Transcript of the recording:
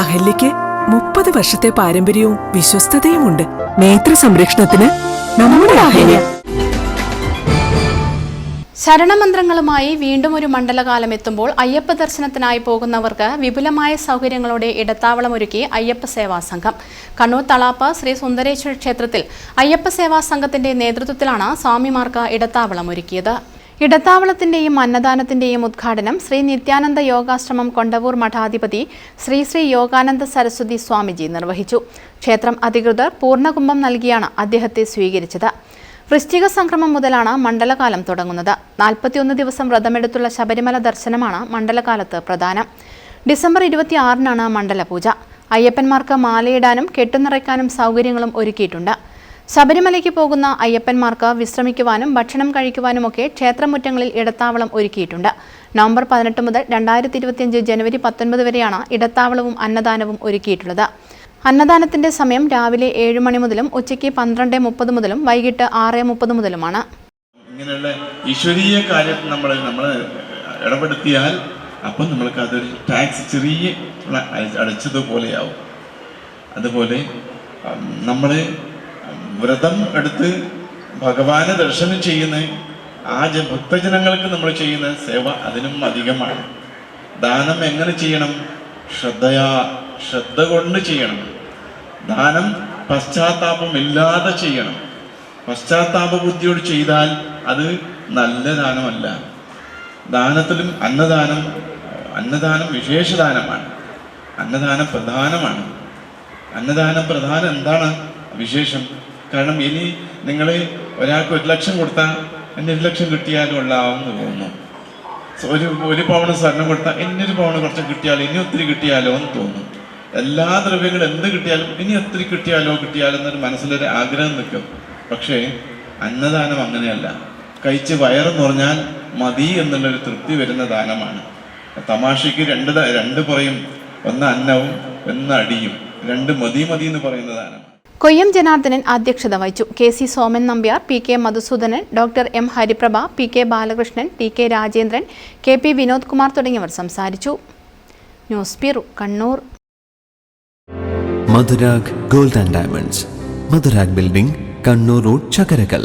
അഹല്യയ്ക്ക് മുപ്പത് വർഷത്തെ പാരമ്പര്യവും വിശ്വസ്തതയുമുണ്ട്. നേത്ര സംരക്ഷണത്തിന് നമ്മുടെ അഹല്യ. ശരണമന്ത്രങ്ങളുമായി വീണ്ടും ഒരു മണ്ഡലകാലം എത്തുമ്പോൾ അയ്യപ്പ ദർശനത്തിനായി പോകുന്നവർക്ക് വിപുലമായ സൗകര്യങ്ങളോടെ ഇടത്താവളമൊരുക്കി അയ്യപ്പ സേവാ സംഘം. കണ്ണൂർ തളാപ്പ് ശ്രീ സുന്ദരേശ്വര ക്ഷേത്രത്തിൽ അയ്യപ്പ സേവാ സംഘത്തിന്റെ നേതൃത്വത്തിലാണ് സ്വാമിമാർക്ക് ഇടത്താവളം ഒരുക്കിയത്. ഇടത്താവളത്തിന്റെയും അന്നദാനത്തിന്റെയും ഉദ്ഘാടനം ശ്രീ നിത്യാനന്ദ യോഗാശ്രമം കൊണ്ടവൂർ മഠാധിപതി ശ്രീ ശ്രീ യോഗാനന്ദ സരസ്വതി സ്വാമിജി നിർവഹിച്ചു. ക്ഷേത്രം അധികൃതർ പൂർണകുംഭം നൽകിയാണ് അദ്ദേഹത്തെ സ്വീകരിച്ചത്. വൃശ്ചിക സംക്രമം മുതലാണ് മണ്ഡലകാലം തുടങ്ങുന്നത്. നാൽപ്പത്തിയൊന്ന് ദിവസം വ്രതമെടുത്തുള്ള ശബരിമല ദർശനമാണ് മണ്ഡലകാലത്ത് പ്രധാനം. ഡിസംബർ ഇരുപത്തിയാറിനാണ് മണ്ഡലപൂജ. അയ്യപ്പന്മാർക്ക് മാലയിടാനും കെട്ടുനിറയ്ക്കാനും സൗകര്യങ്ങളും ഒരുക്കിയിട്ടുണ്ട്. ശബരിമലയ്ക്ക് പോകുന്ന അയ്യപ്പന്മാർക്ക് വിശ്രമിക്കുവാനും ഭക്ഷണം കഴിക്കുവാനുമൊക്കെ ക്ഷേത്രമുറ്റങ്ങളിൽ ഇടത്താവളം ഒരുക്കിയിട്ടുണ്ട്. നവംബർ പതിനെട്ട് മുതൽ രണ്ടായിരത്തി ഇരുപത്തിയഞ്ച് ജനുവരി പത്തൊൻപത് വരെയാണ് ഇടത്താവളവും അന്നദാനവും ഒരുക്കിയിട്ടുള്ളത്. അന്നദാനത്തിന്റെ സമയം രാവിലെ ഏഴ് മണി മുതലും ഉച്ചയ്ക്ക് പന്ത്രണ്ട് മുപ്പത് മുതലും വൈകിട്ട് ആറ് മുപ്പത് മുതലുമാണ്. ഇങ്ങനെയുള്ള നമ്മൾ നമ്മൾ നമ്മൾക്ക് അതൊരു ടാക്സ് ചെറിയ അടച്ചതുപോലെയാവും അതുപോലെ നമ്മൾ വ്രതം എടുത്ത് ഭഗവാനെ ദർശനം ചെയ്യുന്ന ആ ഭക്തജനങ്ങൾക്ക് നമ്മൾ ചെയ്യുന്ന സേവ അതിനും അധികമാണ്. ദാനം എങ്ങനെ ചെയ്യണം? ശ്രദ്ധയാ ശ്രദ്ധ കൊണ്ട് ചെയ്യണം. ദാനം പശ്ചാത്താപമില്ലാതെ ചെയ്യണം. പശ്ചാത്താപ ബുദ്ധിയോട് ചെയ്താൽ അത് നല്ല ദാനമല്ല. ദാനത്തിലും അന്നദാനം അന്നദാനം വിശേഷദാനമാണ്. അന്നദാനം പ്രധാനമാണ്. അന്നദാനം പ്രധാനം എന്താണ്? വിശേഷം. കാരണം ഇനി നിങ്ങൾ ഒരാൾക്ക് ഒരു ലക്ഷം കൊടുത്താൽ എന്നെ ഒരു ലക്ഷം കിട്ടിയാലും ഉള്ളാവെന്ന് തോന്നുന്നു. ഒരു ഒരു പവണ് സ്വർണം കൊടുത്താൽ എന്നെ ഒരു പവണ് കുറച്ച് കിട്ടിയാലോ ഇനി ഒത്തിരി കിട്ടിയാലോ എന്ന് തോന്നും എല്ലാ ദ്രവ്യങ്ങളും എന്ത് കിട്ടിയാലും ഇനി ഒത്തിരി കിട്ടിയാലോ കിട്ടിയാലോ എന്നൊരു മനസ്സിലൊരു ആഗ്രഹം നിൽക്കും. പക്ഷേ അന്നദാനം അങ്ങനെയല്ല. കഴിച്ച് വയറ് നിറഞ്ഞാൽ മതി എന്നുള്ളൊരു തൃപ്തി വരുന്ന ദാനമാണ്. തമാശയ്ക്ക് രണ്ട് രണ്ട് പറയും ഒന്ന് അന്നവും ഒന്ന് അടിയും. രണ്ട് മതി മതി എന്ന് പറയുന്ന ദാനം കൊയ്യം ജനാർദ്ദനൻ അധ്യക്ഷത വഹിച്ചു. K C Soman Nambiar P K Madhusoodanan doctor M Hariprabha P K Balakrishnan T K Rajendran K P Vinod Kumar തുടങ്ങിയവർ സംസാരിച്ചു. News bureau Kannur. Madhurag gold and diamonds. Madhurag building Kannur road Chakkarakkal